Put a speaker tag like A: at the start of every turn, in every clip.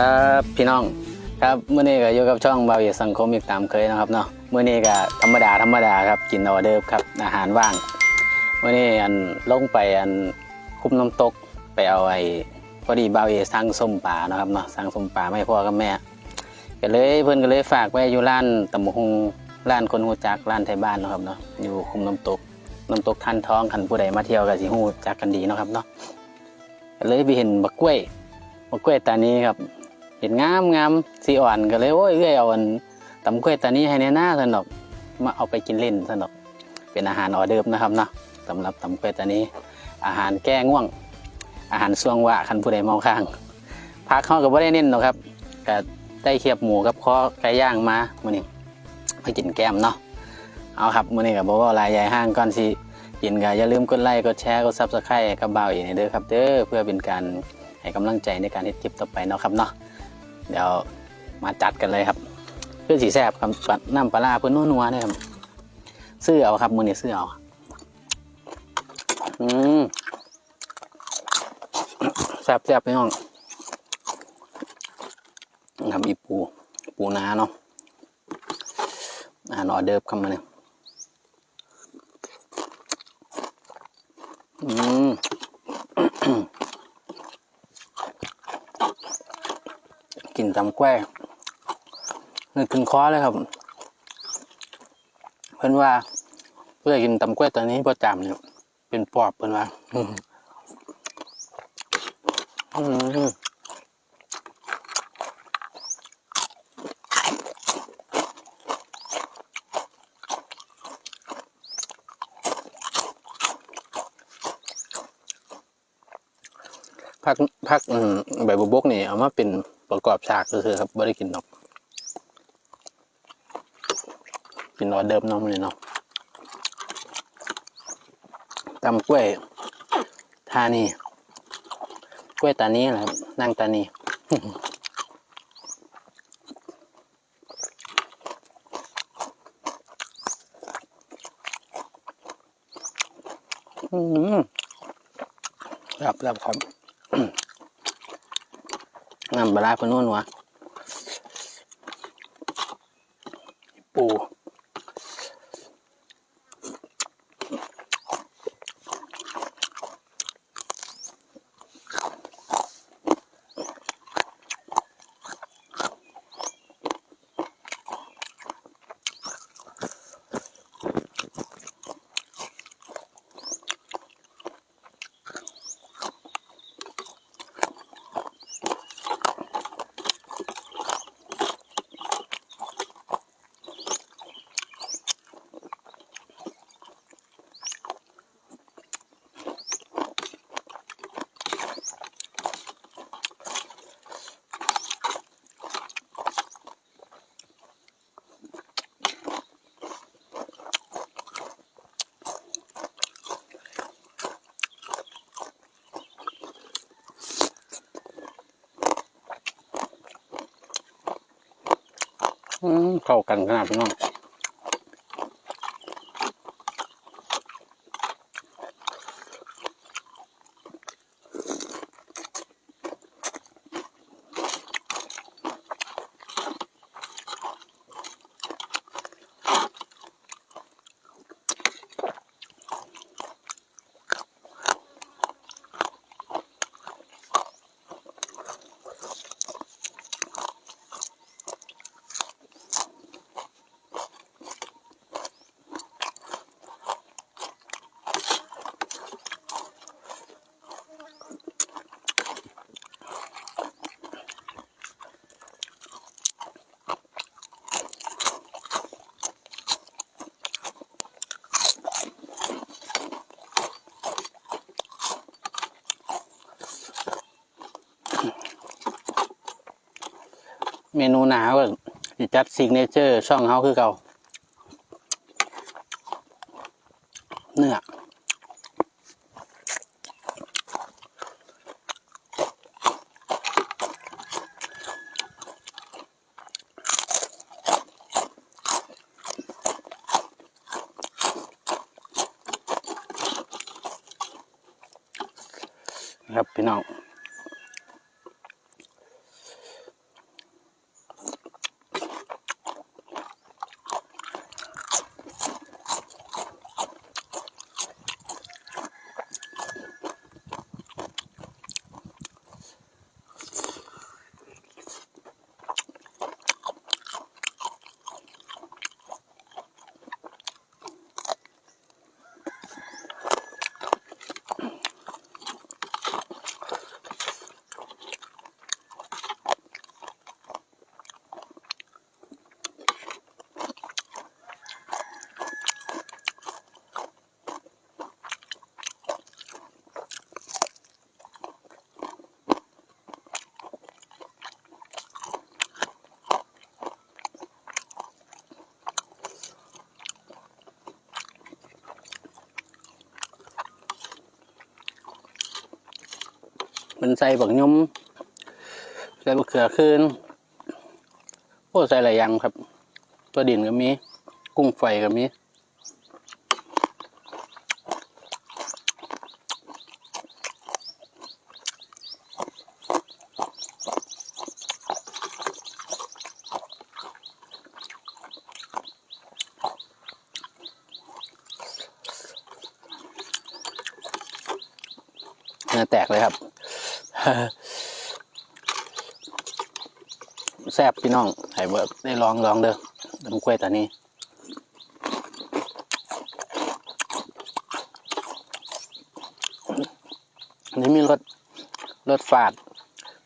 A: ครับพี่น้องครับเมื่อนี้ก็อยู่กับช่องบาวีสังคมอีกตามเคยนะครับเนาะเมื่อนี้ก็ธรรมดาธรรมดาครับกินออเดิร์ฟครับอาหารว่างเมื่อนี้อันลงไปอันคุ้มน้ำตกไปเอาไอ้พอดีบาวีสั่งส้มปลานะครับเนาะสั่งส้มปลาไม่พ่อกับแม่ก็เลยเพื่อนก็เลยฝากไว้อยู่ร้านตำบกฮงร้านคนหูจักร้านไทยบ้านนะครับเนาะอยู่คุ้มน้ำตกน้ำตกท่านท้องคันผู้ใดมาเที่ยวก็สิหูจักกันดีนะครับเนาะก็เลยไปเห็นบักกล้วยมะกล้วยตานี้ครับ ห็นงามงามสีอ่อนก็เลยโอ้ยเอ้ยเอาอันตำกล้วยตานี้ให้ในหน้าสนอกมาเอาไปกินเล่นสนอกเป็นอาหารออเดิร์ฟนะครับเนาะสำหรับตำกล้วยตานี้ อาหารแก้ง่วง อาหารส่วงวะคันผู้ใดมองข้างพักเข้ากับว่าได้เน้นหรอกครับก็ได้เคียบหมูกับข้อไก่ย่างมามื่อนี้มากินแก้มเนาะเอาครับมื่อนี้กับบอกว่าลายใหญ่ห้างก่อนสิกินก็อย่าลืมกดไลค์กดแชร์กดซับสไครต์กับบ่าวอีกเด้อครับเด้อเพื่อเป็นการให้กำลังใจในการเฮ็ดคลิปต่อไปเนาะครับเนาะ เดี๋ยวมาจัดกันเลยครับเพื่อสีแซบครับน้ำปลาเพื่อนนัวๆเนี่ยครับซื้อเอาครับมือเนี้ซื้อเอาอืมแซบแซบพี่น้องครับอีปูปูนาเนาะอาหารออเดิร์ฟเข้ามาเนี่ยอืม กินตำแกล้นึกถึงคอเลยครับ เพื่อนว่าเพื่อกินตำแกล้ตอนนี้ประจำเนี่ยเป็นปอบเพื่อนว่าอืมอืมพักพักใบบุบกนี่เอามาเป็น ประกอบฉากก็คือครับไม่ได้กินหรอกกินออเดิมน้องเลยเนาะตำกล้วยทานีกล้วยตานี้แหละครับนั่งตานีอืมรับรับครับ น้ำปลาร้าคนนู้นวะปูอืม เข้ากันขนาดพี่น้อง เมนูหนาก็จัดซิกเนเจอร์ช่องเฮาคือเก่าเนื้อครับพี่น้องันใส่บักยมใส่บักเขือคืนโอ้ใส่หลายอย่างครับ ตัวดินก็มี กุ้งไฟก็มีเนื้อแตกเลยครับ แซ่บพี่น้องไห้เบิร์ได้ลองลองเด้อดำกล้วยตัวนี้นนี้มีรสรสฝาด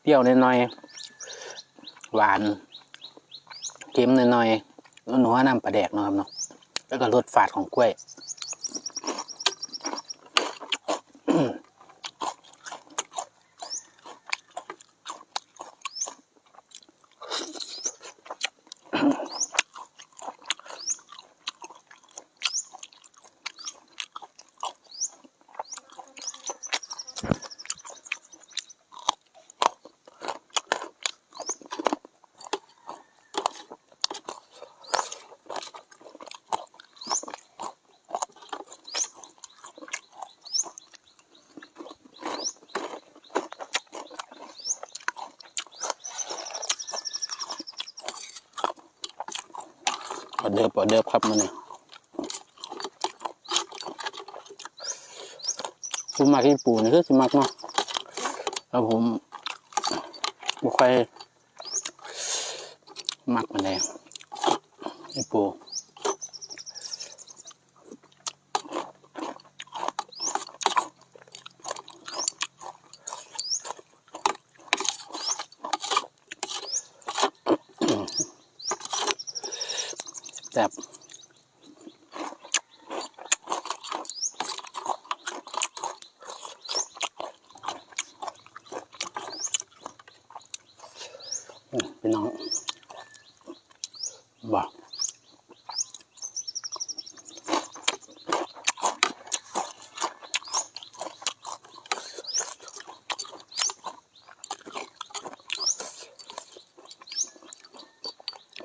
A: เปรี้ยวหน่อยๆหวานเค็มหน่อยๆแล้วหนูว่าน้ำปลาแดกเนาะครับเนาะแล้วก็รสฝาดของกล้วย ออเดิบออเดิบครับมันนี่ผมมักที่ปูนี่คือสิมักเนาะแล้วผมบุค่อยมักมันเลยที่ปู แบบพี่น้องบอก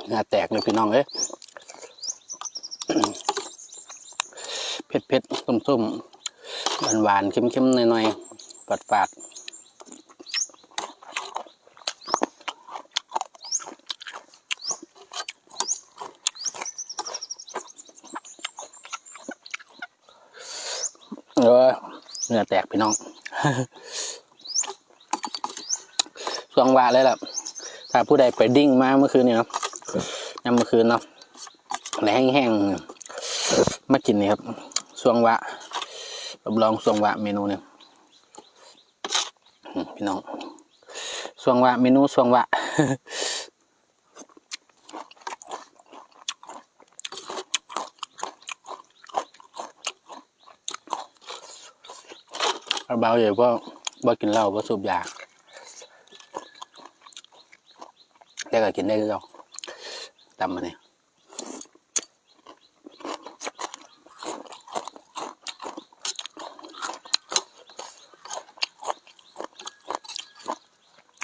A: หน้าแตกเลยพี่น้องเอ้ย เผ็ดเผ็ดๆส้มๆหวานหวานๆเค็มเค็มๆหน่อยๆฝาดฝาดๆเออเนื้อแตกพี่น้องสวงวาเลยล่ะ ถ้าผู้ใดไปดิ้งมาเมื่อคืนนี่เนาะยามเมื่อคืนเนาะแห้งแห้งๆมากินนี่ครับ สวงวะรับรองสวงวะเมนูเนี่ยอืมพี่น้องสวงวะเมนูสวงวะเอาเบาอยู่ว่าบ่กินเหล้าบ่สูบยาแต่ก็กินได้คือเราตำมาเนี่ย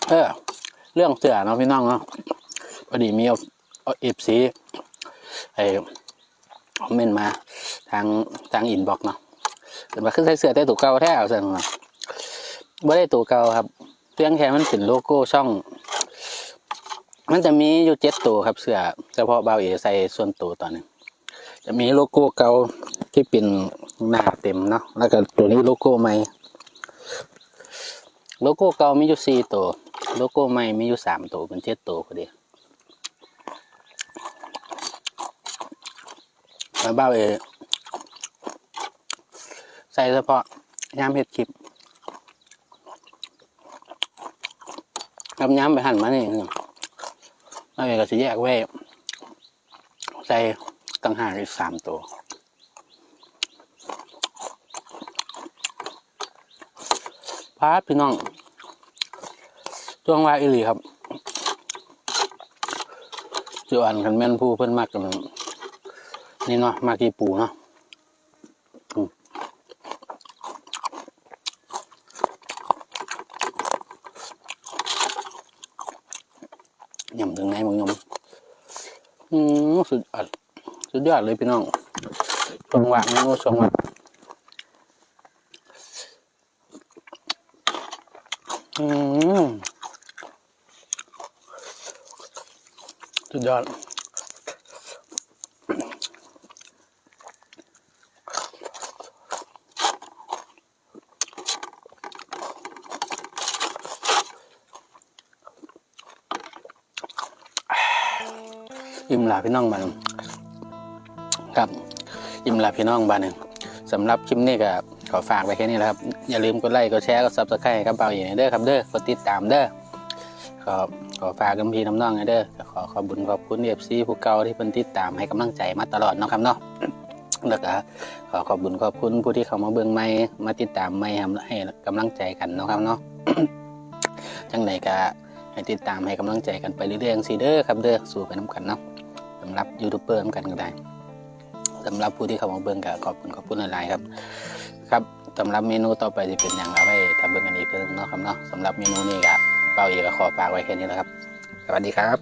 A: เออ เรื่องเสือเนาะพี่น้องเนาะพอดีมีเอาเอฟซีไอ้คอมเมนต์มาทางทางอินบ็อกเนาะแต่ว่าคือใส่เสื้อแต่ตัวเก่าแท้เอาซั่นว่าบ่ได้ตัวเก่าครับเพียงแค่มันเป็นโลโก้ช่อง มันจะมีอยู่เจ็ดตัวครับเสื้อเฉพาะเบาเอใส่ส่วนตัวตอนนี้จะมีโลโก้เก่าที่เป็นหน้าเต็มเนาะแล้วก็ตัวนี้โลโก้ใหม่ โลโก้เก่ามีอยู่สี่ตัว โลโก้ใหม่มีอยู่สามตัวเป็นเจ็ดตัวพอดีแล้วเบาเอใส่เฉพาะยามเห็ดคลิปกับยามไปหั่นมานี่แล้วก็จะแยกไว้ใส่ตั้งหากอีกสามตัว พาพี่น้องช่วงวาอิลีครับจวนกันแม่นผู้เพิ่นมากกันนี่เนาะมากี่ปูเนาะยำถึงไหนมึงยำอืมสุดอัดสุดยอดเลยพี่น้องช่วงวัานี้ช่วงว่าง ยอดอิ่มหลาพี่น้องบ้านงครับอิ่มหลาพี่น้องบ้านหนึ่งสำหรับคลิปนี้ก็ขอฝากไว้แค่นี้แหละครับ อย่าลืมกดไลค์กดแชร์กดซับสไครต์ครับเบาอย่างเด้อครับเด้อกดติดตามเด้อขอขอฝากกันพี่น้ำน้องเด้อ อขอบุญขอบคุณเอฟซีผู้เก่าที่เพิ่นติดตามให้กำลังใจมาตลอดเนาะครับเนาะแล้วก็ขอขอบุญขอบคุณผู้ที่เข้ามาเบิ่งใหม่มาติดตามใหม่ให้กำลังใจกันเนาะครับเนาะจังไหนก็ให้ติดตามให้กำลังใจกันไปเรื่อยๆังซีเด้อครับเด้อสู้ไปน้ำกันเนาะสำหรับยูทูบเบอร์เหมือนกันก็ได้สำหรับผู้ที่เข้ามาเบิ่งก็ขอบคุณขอบคุณหลายๆครับ ครับสำหรับเมนูต่อไปจะเป็นอย่างไรไว้ถ้าเบิ่งกันอีกเพิ่มเนาะครับเนาะสำหรับเมนูนี้ก็เป้าเอกขอฝากไว้แค่นี้แหละครับ สวัสดีครับ